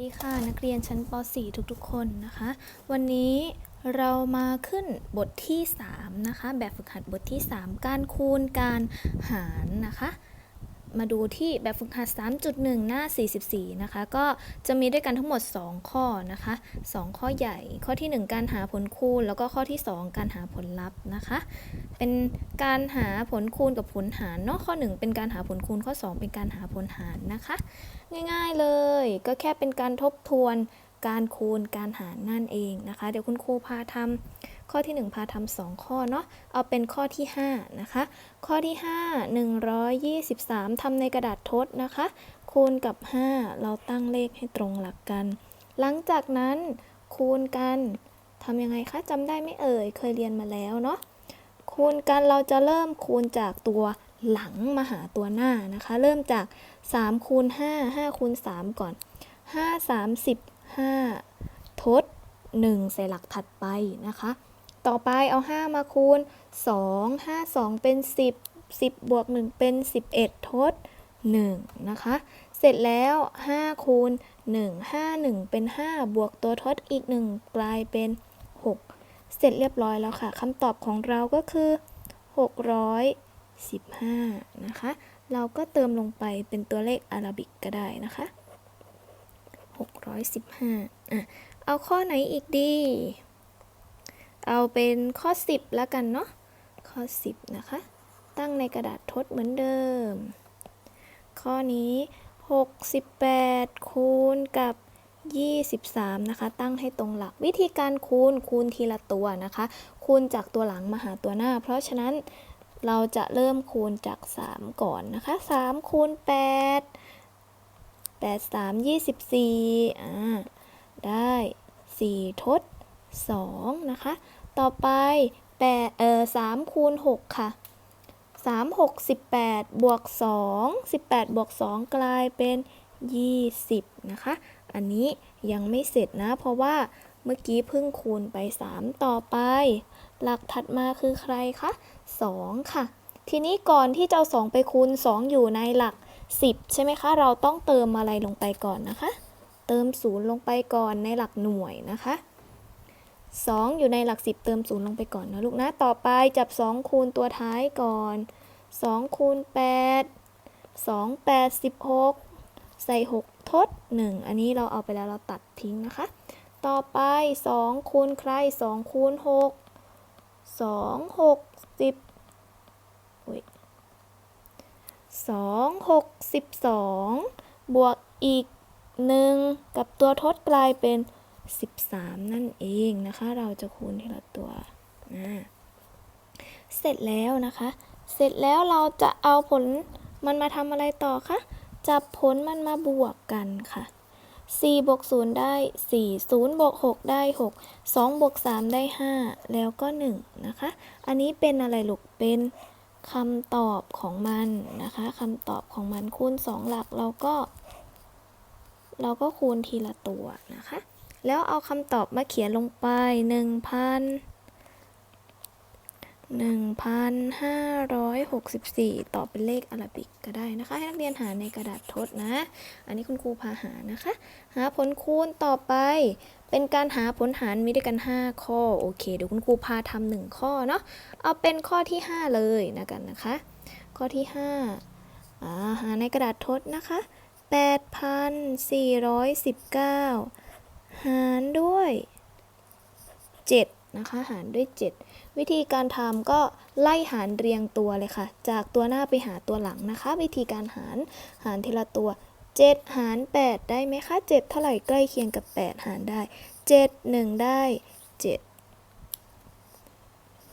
สวัสดีค่ะนักเรียนชั้นป .4 ทุกๆ คนนะคะ วันนี้เรามาขึ้นบทที่ 3 นะคะ แบบฝึกหัดบทที่ 3 การคูณการหารนะคะ มาดูที่แบบฝึกหัด 3.1 หน้า 44 นะคะ ก็จะมีด้วยกันทั้งหมด 2 ข้อนะคะ 2 ข้อใหญ่ ข้อที่ 1 การหาผลคูณ แล้วก็ข้อที่ 2 การหาผลลัพธ์นะคะ เป็นการหาผลคูณกับผลหารเนาะข้อ 1 เป็นการหาผลคูณข้อ 2 เป็นการหาผลหารนะคะ ง่ายๆเลย ก็แค่เป็นการทบทวนการคูณการหารนั่นเองนะคะ เดี๋ยวคุณครูพาทำข้อที่ 1 พาทำสองข้อเนาะเอาเป็นข้อที่ 5 นะคะ ข้อที่ 5 123ทำในกระดาษทดนะคะ คูณกับ 5 เราตั้งเลขให้ตรงหลักกัน หลังจากนั้นคูณกันทำยังไงคะจำได้ไม่เอ่ย เคยเรียนมาแล้วเนาะคูณกันเราจะเริ่มคูณจากตัว หลังมาหาตัวหน้านะคะ เริ่มจาก3คูณ5 5คูณ3ก่อน 5 35 ทด 1 ใส่หลักถัดไปนะคะ ต่อไปเอา 5 มาคูณ 2 5 2 เป็น 10 10 บวก 1 เป็น 11 ทด 1 นะคะ เสร็จแล้ว 5 คูณ 1 5 1 เป็น 5 บวกตัวทดอีก 1 กลายเป็น 6 เสร็จเรียบร้อยแล้วค่ะคำตอบของเราก็คือ 15 นะคะ เราก็เติมลงไปเป็นตัวเลขอาราบิกก็ได้นะคะ 615อะเอาข้อไหนอีกดี เอาเป็นข้อ 10 แล้วกันเนาะ ข้อ 10 นะคะ ตั้งในกระดาษทดเหมือนเดิม ข้อนี้ 68 คูณกับ23 นะคะ ตั้งให้ตรงหลักวิธีการคูณคูณทีละตัวนะคะ คูณจากตัวหลังมาหาตัวหน้า เพราะฉะนั้น เราจะเริ่มคูณจาก 3 ก่อนนะคะ3คูณ8 8 3 24อ่าได้ 4 ทด 2 นะคะ ต่อไป8เอ่อ3คูณ6ค่ะ 3 6 18 บวก 2 18 บวก 2 กลายเป็น 20 นะคะ อันนี้ยังไม่เสร็จนะ เพราะว่า เมื่อกี้เพิ่งคูณไป 3 ต่อไป หลักถัดมาคือใครคะ 2 ค่ะ ทีนี้ก่อนที่จะเอา2ไปคูณ 2 อยู่ในหลัก 10 ใช่ไหมคะ เราต้องเติมอะไรลงไปก่อนนะคะ เติม 0 ลงไปก่อนในหลักหน่วยนะคะ 2 อยู่ในหลัก 10 เติม 0 ลงไปก่อนนะลูกนะ ต่อไปจับ 2 คูณตัวท้ายก่อน 2 คูณ 8 2 8 16 ใส่ 6 ทด 1 อันนี้เราเอาไปแล้วเราตัดทิ้งนะคะ ต่อไป2คูณใคร2คูณ6 2 6 10อุ๊ย2 6 12 บวกอีก 1 กับตัวทดกลายเป็น 13 นั่นเองนะคะ เราจะคูณทีละตัวนะเสร็จแล้วนะคะ เสร็จแล้วเราจะเอาผลมันมาทำอะไรต่อคะ จับผลมันมาบวกกันค่ะ 4บวก0ได้ 4 0บวก6ได้ 6 2บวก3ได้ 5 แล้วก็ 1 นะคะ อันนี้เป็นอะไรลูก เป็นคำตอบของมันนะคะคำตอบของมันคูณ 2 หลักเราก็ เราก็คูณทีละตัวนะคะ แล้วเอาคำตอบมาเขียนลงไป 1,000 1,564ตอบเป็นเลขอาราบิกก็ได้นะคะ ให้นักเรียนหาในกระดาษทดนะ อันนี้คุณครูพาหานะคะ หาผลคูณต่อไป เป็นการหาผลหารมีด้วยกัน 5 ข้อ โอเค เดี๋ยวคุณครูพาทำหนึ่งข้อเนาะ เอาเป็นข้อที่ 5 เลยนะกันนะคะ ข้อที่5อ่าหาในกระดาษทดนะคะ 8,419 หารด้วย 7 นะคะ หารด้วย 7 วิธีการทำก็ไล่หารเรียงตัวเลยค่ะ จากตัวหน้าไปหาตัวหลังนะคะ วิธีการหารหารทีละตัว 7 หาร 8 ได้ไหมคะ 7 เท่าไหร่ใกล้เคียงกับ 8 หารได้ 7 1 ได้ 7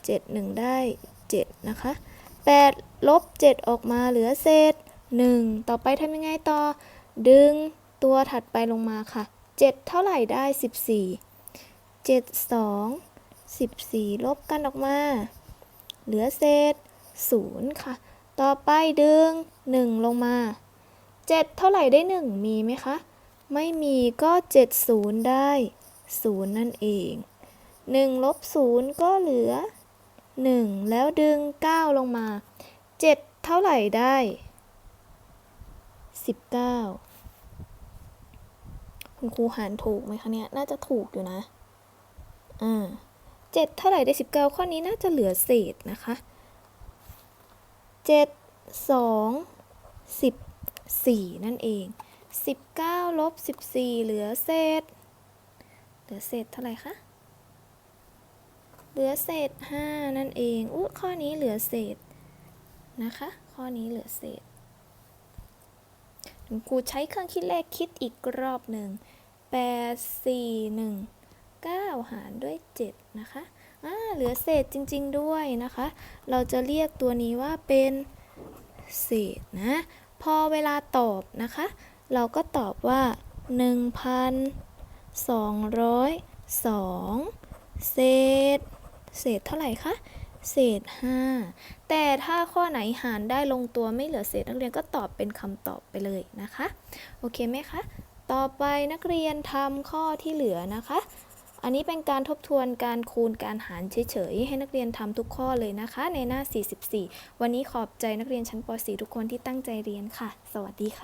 7 1 ได้ 7 นะคะ 8 ลบ 7 ออกมาเหลือเศษ 1 ต่อไปทำยังไงต่อ ดึงตัวถัดไปลงมาค่ะ 7 เท่าไหร่ได้ 14 7 2 14 ลบกันออกมา เหลือเศษ 0 ค่ะ ต่อไปดึง 1 ลงมา 7 เท่าไหร่ได้ 1 มีไหมคะ ไม่มีก็ 70 ได้ 0 นั่นเอง 1 ลบ 0 ก็เหลือ 1 แล้วดึง 9 ลงมา 7 เท่าไหร่ได้ 19คุณครูหารถูกไหมคะเนี่ย น่าจะถูกอยู่นะ อ่า เจ็ดเท่าไหร่ได้สิบเก้าข้อนี้น่าจะเหลือเศษนะคะเจ็ดสองสิบสี่นั่นเองสิบเก้าลบสิบสี่เหลือเศษ เหลือเศษเท่าไหร่คะ เหลือเศษห้านั่นเองอู้ข้อนี้เหลือเศษนะคะ ข้อนี้เหลือเศษครูใช้เครื่องคิดเลขคิดอีกรอบหนึ่งแปด สี่หนึ่งเก้าหารด้วยเจ็ดนะคะอ่าเหลือเศษจริง ๆ ด้วยนะคะ เราจะเรียกตัวนี้ว่าเป็นเศษนะ พอเวลาตอบนะคะ เราก็ตอบว่า 1,202 เศษ เศษเท่าไหร่คะเศษ 5 แต่ถ้าข้อไหนหารได้ลงตัวไม่เหลือเศษนักเรียนก็ตอบเป็นคำตอบไปเลยนะคะ โอเคไหมคะ ต่อไปนักเรียนทำข้อที่เหลือนะคะ อันนี้เป็นการทบทวนการคูณการหารเฉยๆ ให้นักเรียนทำทุกข้อเลยนะคะ ในหน้า 44 วันนี้ขอบใจนักเรียนชั้นป .4 ทุกคนที่ตั้งใจเรียนค่ะ สวัสดีค่ะ